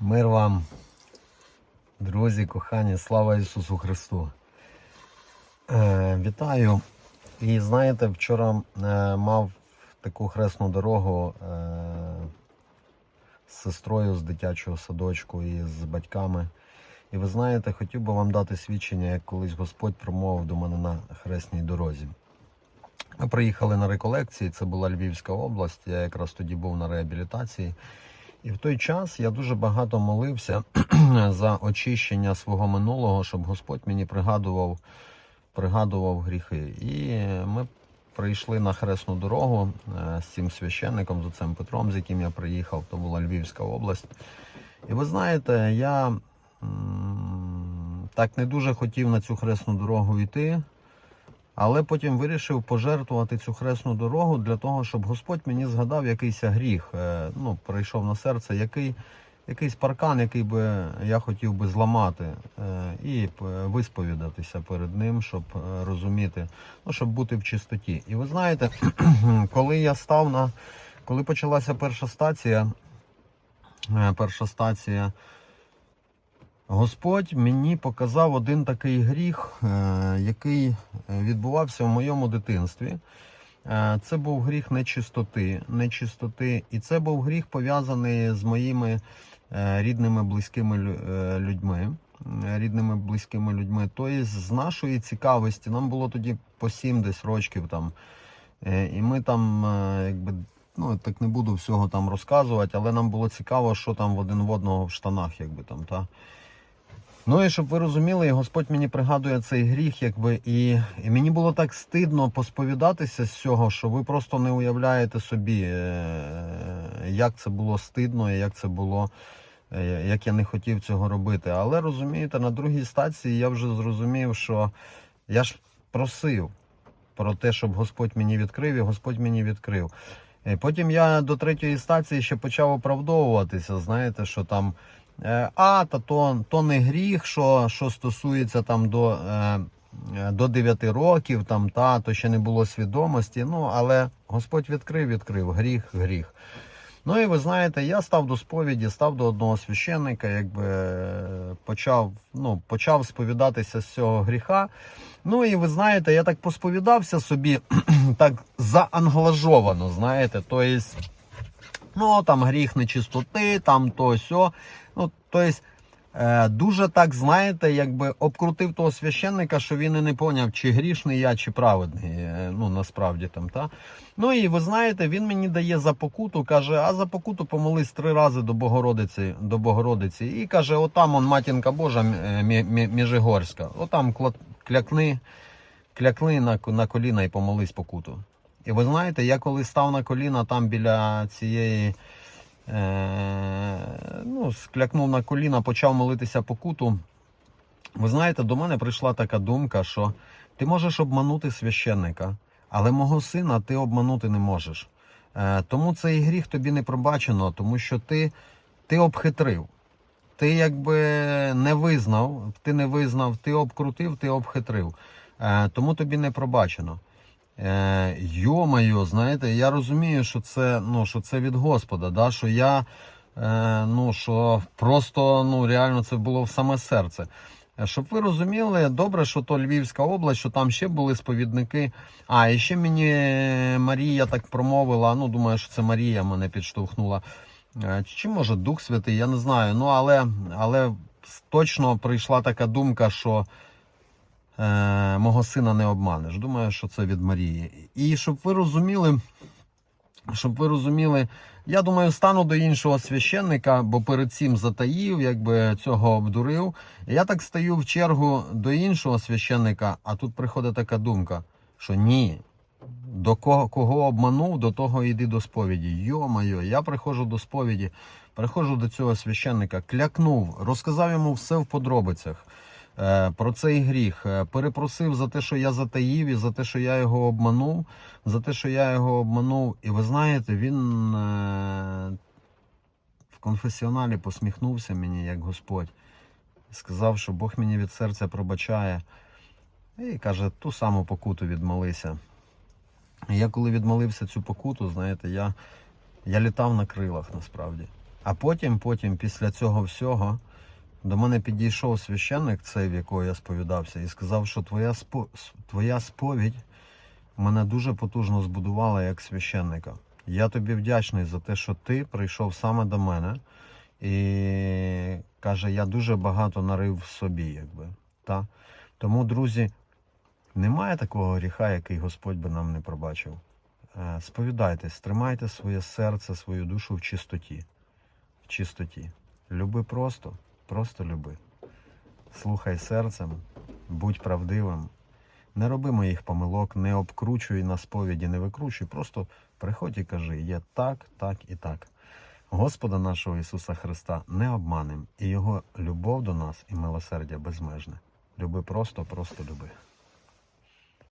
Мир вам, друзі, кохані, слава Ісусу Христу. Е, вітаю. І знаєте, вчора е, мав таку хресну дорогу е, з сестрою з дитячого садочку і з батьками. І ви знаєте, хотів би вам дати свідчення, як колись Господь промовив до мене на хресній дорозі. Ми приїхали на реколекції, це була Львівська область, я якраз тоді був на реабілітації. І в той час я дуже багато молився за очищення свого минулого, щоб Господь мені пригадував, пригадував гріхи. І ми прийшли на хресну дорогу е, з цим священником, з отцем Петром, з яким я приїхав, то була Львівська область. І ви знаєте, я так не дуже хотів на цю хресну дорогу йти. Але потім вирішив пожертвувати цю хресну дорогу для того, щоб Господь мені згадав якийсь гріх. е, Ну, прийшов на серце, який, якийсь паркан, який би я хотів би зламати е, і висповідатися перед ним, щоб е, розуміти, ну, щоб бути в чистоті. І ви знаєте, коли я став на коли почалася перша стація, е, перша стація. Господь мені показав один такий гріх, е, який відбувався в моєму дитинстві. Е, Це був гріх нечистоти, нечистоти, і це був гріх пов'язаний з моїми е, рідними близькими людьми. Рідними близькими людьми. Тобто, з нашої цікавості нам було тоді по 7 десь років там. І ми там, якби, ну так не буду всього там розказувати, але нам було цікаво, що там в один в одного в штанах, якби там, та. Ну і щоб ви розуміли, Господь мені пригадує цей гріх, якби, і, і мені було так стидно посповідатися з цього, що ви просто не уявляєте собі, е, як це було стидно, і як це було, е, як я не хотів цього робити. Але розумієте, на другій стації я вже зрозумів, що я ж просив про те, щоб Господь мені відкрив, і Господь мені відкрив. Потім я до третьої стації ще почав оправдовуватися, знаєте, що там. Е, А, та то, то не гріх, що, що стосується там до, е, е, до 9 років, там, та, то ще не було свідомості. Ну, але Господь відкрив, відкрив, гріх, гріх. Ну і ви знаєте, я став до сповіді, став до одного священника, якби почав, ну, почав сповідатися з цього гріха. Ну і ви знаєте, я так посповідався собі, так заанглажовано, знаєте, то ну там гріх нечистоти, там то сьо. Ну, то есть, е, дуже так, знаєте, якби обкрутив того священника, що він і не поняв, чи грішний я, чи праведний. е, Ну, насправді там, та. Ну і ви знаєте, він мені дає за покуту, каже, а за покуту помолись три рази до Богородиці, до Богородиці. І каже, отам он матінка Божа е, Мі- Мі- Міжигорська, отам клякни, клякни на коліна і помолись покуту. І ви знаєте, я коли став на коліна там біля цієї, е, ну, склякнув на коліна, почав молитися покуту. Ви знаєте, до мене прийшла така думка, що ти можеш обманути священника, але мого сина ти обманути не можеш. Е, тому цей гріх тобі не пробачено, тому що ти, ти обхитрив. Ти якби не визнав, ти не визнав, ти обкрутив, ти обхитрив. Е, тому тобі не пробачено. Е, Йомайо, знаєте, я розумію, що це, ну, що це від Господа, да? що я е, ну, що просто ну, реально це було в саме серце. Е, Щоб ви розуміли, добре, що то Львівська область, що там ще були сповідники. А, і ще мені Марія так промовила. Ну, думаю, що це Марія мене підштовхнула. Е, Чи може Дух Святий, я не знаю. Ну, але, але точно прийшла така думка, що е, мого сина не обманеш. Думаю, що це від Марії. І щоб ви розуміли, щоб ви розуміли, я думаю, стану до іншого священника, бо перед цим затаїв, якби цього обдурив. Я так стою в чергу до іншого священника, а тут приходить така думка, що ні. До кого, кого обманув, до того йди до сповіді. Йо-моє, я приходжу до сповіді, приходжу до цього священника, клякнув, розказав йому все в подробицях про цей гріх. е, Перепросив за те, що я затаїв, і за те, що я його обманув, за те, що я його обманув. І ви знаєте, він е, в конфесіоналі посміхнувся мені, як Господь, сказав, що Бог мені від серця пробачає. І каже, ту саму покуту відмолися. Я коли відмолився цю покуту, знаєте, я, я літав на крилах насправді. А потім, потім, після цього всього, до мене підійшов священник, цей, в якого я сповідався, і сказав, що твоя, спо... твоя сповідь мене дуже потужно збудувала як священника. Я тобі вдячний за те, що ти прийшов саме до мене і каже, я дуже багато нарив в собі, якби. Та? Тому, друзі, немає такого гріха, який Господь би нам не пробачив. Е, Сповідайтесь, тримайте своє серце, свою душу в чистоті. В чистоті. Люби просто, просто люби. Слухай серцем, будь правдивим. Не роби моїх помилок, не обкручуй на сповіді, не викручуй. Просто приходь і кажи, є так, так і так. Господа нашого Ісуса Христа не обманем, і Його любов до нас і милосердя безмежне. Люби просто, просто люби.